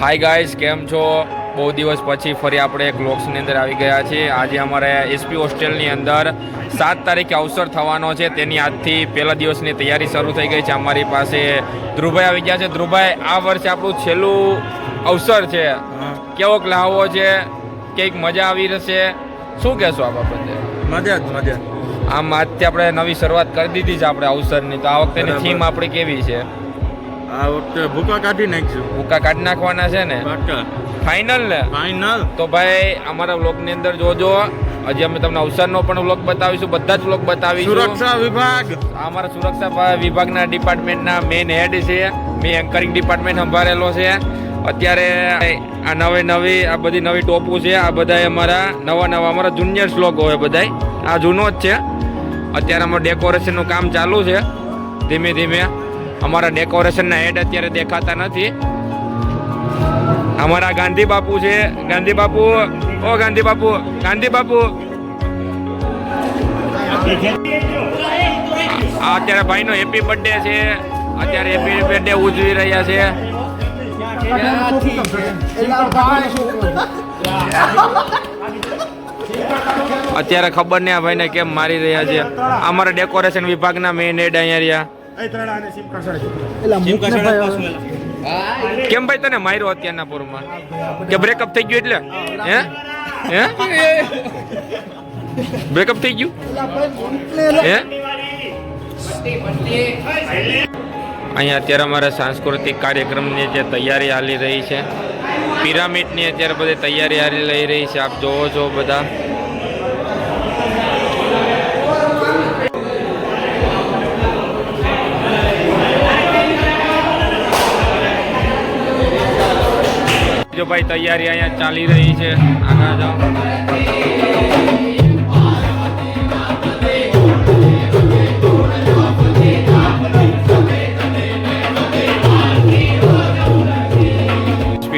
Hi guys કેમ છો? બહુ દિવસ પછી ફરી આપણે એક લોક્સની અંદર આવી ગયા છીએ. આજે અમારે એસપી હોસ્ટેલની અંદર સાત તારીખે અવસર થવાનો છે. તેની આજથી પહેલા દિવસની તૈયારી શરૂ થઈ ગઈ છે. અમારી પાસે ધ્રુવભાઈ આવી ગયા છે. ધ્રુવભાઈ આ વર્ષે આપણું છેલ્લું અવસર છે. કેવોક લાવો છે? કંઈક મજા આવી રહેશે? શું કહેશો આ બાબતે? મજા જ મજા આમ આજથી આપણે નવી શરૂઆત કરી દીધી છે આપણે અવસરની. તો આ વખતેની. થીમ આપણી કેવી છે? આ વખતે ભૂકા કાઢી નાખશું ભૂકા કાઢી નાખવાના છે ને? ફાઇનલ ને? ફાઇનલ તો ભાઈ અમારા વ્લોગની અંદર જોજો. હજી અમે તમને અવસરનો પણ વ્લોગ બતાવીશું બધા જ વ્લોગ બતાવીશું. સુરક્ષા વિભાગ. આ અમારા સુરક્ષા વિભાગના ડિપાર્ટમેન્ટના મેઇન હેડ છે. મેં એન્કરિંગ ડિપાર્ટમેન્ટ સંભાળેલો છે. અત્યારે આ નવી નવી આ બધી નવી ટોપુ છે. આ બધા અમારા નવા નવા અમારા જુનિયર્સ લોકો હોય બધાય. આ જૂનો જ છે. અત્યારે અમારું ડેકોરેશનનું કામ ચાલુ છે. ધીમે ધીમે અમારા ડેકોરેશનના હેડ અત્યારે દેખાતા નથી. અમારા ગાંધી બાપુ છે. ગાંધી બાપુ, ઓ ગાંધી બાપુ ગાંધી બાપુ. આ અત્યારે ભાઈનો હેપી બર્થડે છે. અત્યારે હેપી બર્થડે ઉજવી રહ્યા છે. અત્યારે ખબર નહીં આ ભાઈને કેમ મારી રહ્યા છે. અમારા ડેકોરેશન વિભાગના મેઇન હેડ અહીંયા રહ્યા. કેમ ભાઈ તને માર્યો અત્યારના પૂરમાં? કે બ્રેકઅપ થઈ ગયું એટલે? હે હે? બ્રેકઅપ થઈ ગયું? હે? અહીંયા અત્યારે અમારા સાંસ્કૃતિક કાર્યક્રમની જે તૈયારી હાલી રહી છે. પિરામિડની અત્યારે બધી તૈયારી હાલી લઈ રહી છે. આપ જોવો છો બધા. જો ભાઈ તૈયારી અહીંયા ચાલી રહી છે, આગળ જાઓ.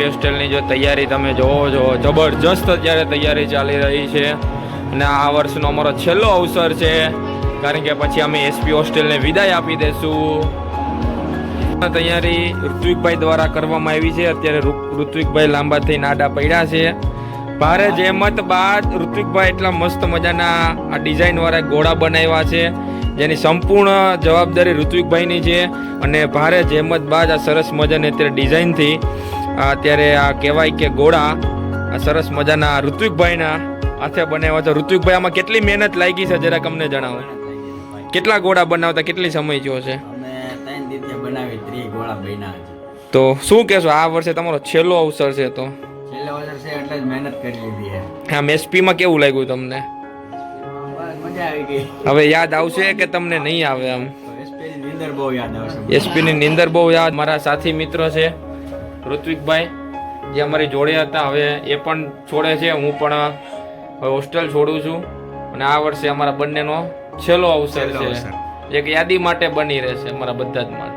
હોસ્ટેલની જો તૈયારી તમે જોવો છો, જબરજસ્ત અત્યારે તૈયારી ચાલી રહી છે. અને આ વર્ષનો અમારો છેલ્લો અવસર છે, કારણ કે પછી અમે એસપી હોસ્ટેલને વિદાય આપી દઈશું તૈયારી ઋત્વિકભાઈ દ્વારા કરવામાં આવી છે. અત્યારે ઋત્વિકભાઈ લાંબા થઈને આડા પડ્યા છે. ભારે જહેમત બાદ ઋત્વિકભાઈ એટલા મસ્ત મજાના આ ડિઝાઇન વાળા ઘોડા બનાવ્યા છે. જેની સંપૂર્ણ જવાબદારી ઋત્વિકભાઈની છે અને ભારે જહેમત બાદ આ સરસ મજાની અત્યારે ડિઝાઇનથી અત્યારે આ કહેવાય કે ઘોડા આ સરસ મજાના ઋત્વિકભાઈના હાથે બનાવ્યા છે. ઋત્વિકભાઈ, આમાં કેટલી મહેનત લાગી છે? જરાક અમને જણાવો. કેટલા ઘોડા બનાવતા? કેટલી સમય થયો છે? દિવસે બનાવી ત્રી ગોળા બન્યા છે. તો શું કહેશો આ વર્ષે તમારો છેલ્લો અવસર છે તો? છેલ્લો અવસર છે એટલે જ મહેનત કરી લીધી છે. આમ એસપીમાં કેવું લાગ્યું તમને? મજા આવી ગઈ. હવે યાદ આવશે કે તમને નહીં આવે આમ આવશે એસપીની નિંદર બહુ યાદ. મારા સાથી મિત્રો છે ઋત્વિકભાઈ જે અમારી જોડે હતા. હવે એ પણ છોડે છે. હું પણ હવે હોસ્ટેલ છોડું છું. અને આ વર્ષે અમારા બંનેનો છેલ્લો અવસર છે. એક યાદી માટે બની રહેશે અમારા બધા જ માટે.